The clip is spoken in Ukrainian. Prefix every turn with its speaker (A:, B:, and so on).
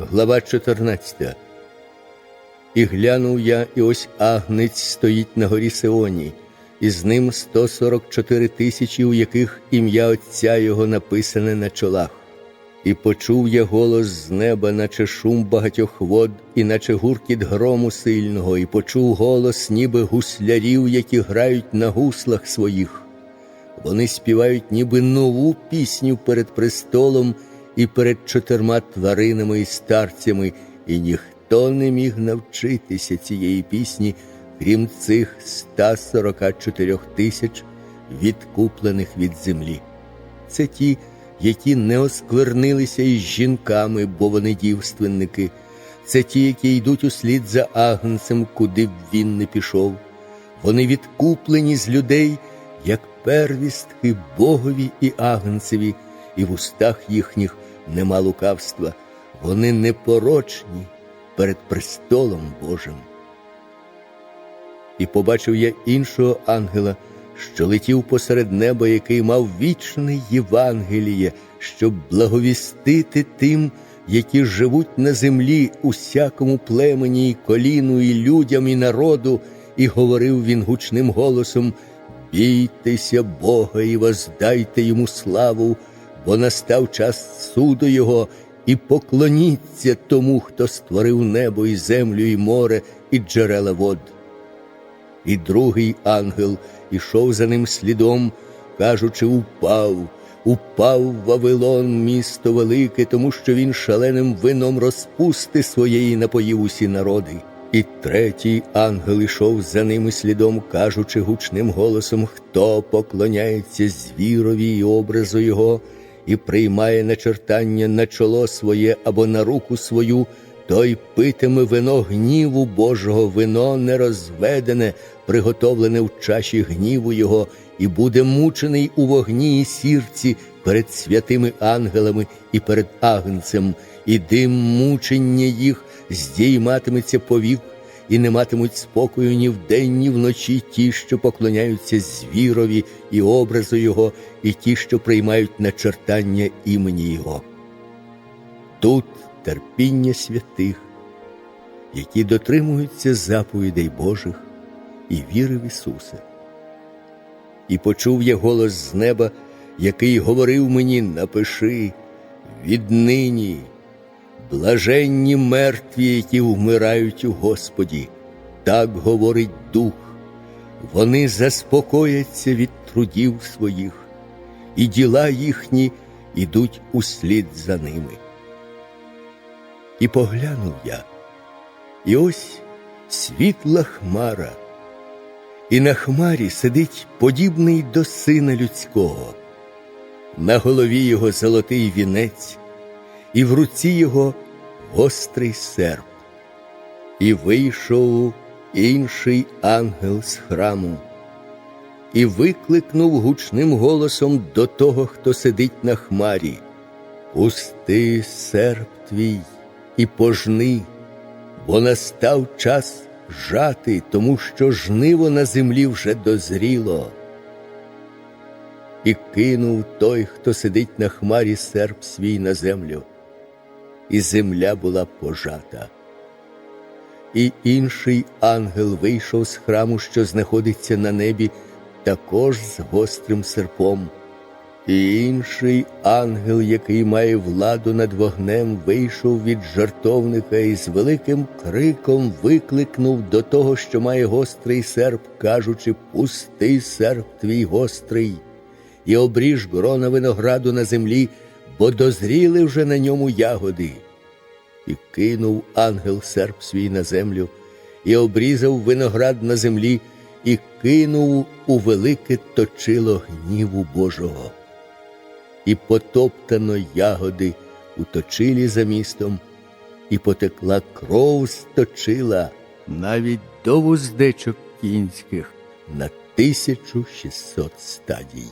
A: Глава 14. І глянув я, і ось агнець стоїть на горі Сеоні, і з ним 144 тисячі, у яких ім'я Отця його написане на чолах. І почув я голос з неба, наче шум багатьох вод, і наче гуркіт грому сильного, і почув голос, ніби гуслярів, які грають на гуслах своїх. Вони співають ніби нову пісню перед престолом і перед чотирма тваринами і старцями, і ніхто не міг навчитися цієї пісні, крім цих 144 тисяч відкуплених від землі. Це ті, які не осквернилися із жінками, бо вони дівственники. Це ті, які йдуть услід за агнцем, куди б він не пішов. Вони відкуплені з людей, як первістки Богові і агнцеві, і в устах їхніх нема лукавства. Вони непорочні перед престолом Божим. І побачив я іншого ангела, що летів посеред неба, який мав вічне Євангеліє, щоб благовістити тим, які живуть на землі, усякому племені, і коліну, і людям, і народу, і говорив він гучним голосом: Бійтеся Бога і воздайте йому славу, бо настав час суду Його, і поклоніться тому, хто створив небо, і землю, і море, і джерела вод. І другий ангел ішов за ним слідом, кажучи, упав, упав Вавилон, місто велике, тому що він шаленим вином розпусти своєї напоїв усі народи. І третій ангел ішов за ними слідом, кажучи гучним голосом, хто поклоняється звірові і образу його, і приймає начертання на чоло своє або на руку свою, той питиме вино гніву Божого, вино нерозведене, приготовлене в чаші гніву Його, і буде мучений у вогні і сірці перед святими ангелами і перед агнцем, і дим мучення їх здійматиметься повік, і не матимуть спокою ні вдень, ні вночі ті, що поклоняються звірові і образу Його, і ті, що приймають начертання імені Його. Тут терпіння святих, які дотримуються заповідей Божих і віри в Ісуса. І почув я голос з неба, який говорив мені: напиши віднині, блаженні мертві, які вмирають у Господі, так говорить Дух, вони заспокояться від трудів своїх, і діла їхні ідуть услід за ними. І поглянув я, і ось світла хмара, і на хмарі сидить подібний до сина людського, на голові його золотий вінець, і в руці його гострий серп, і вийшов інший ангел з храму, і викликнув гучним голосом до того, хто сидить на хмарі. Пусти серп твій і пожни, бо настав час жати, тому що жниво на землі вже дозріло. І кинув той, хто сидить на хмарі серп свій на землю, і земля була пожата. І інший ангел вийшов з храму, що знаходиться на небі, також з гострим серпом. І інший ангел, який має владу над вогнем, вийшов від жартовника і з великим криком викликнув до того, що має гострий серп, кажучи: Пусти серп твій гострий, і обріж грона винограду на землі, бо дозріли вже на ньому ягоди. І кинув ангел серп свій на землю, і обрізав виноград на землі, і кинув у велике точило гніву Божого і потоптано ягоди у точилі за містом, і потекла кров з точила навіть до вуздечок кінських на 1600 стадій.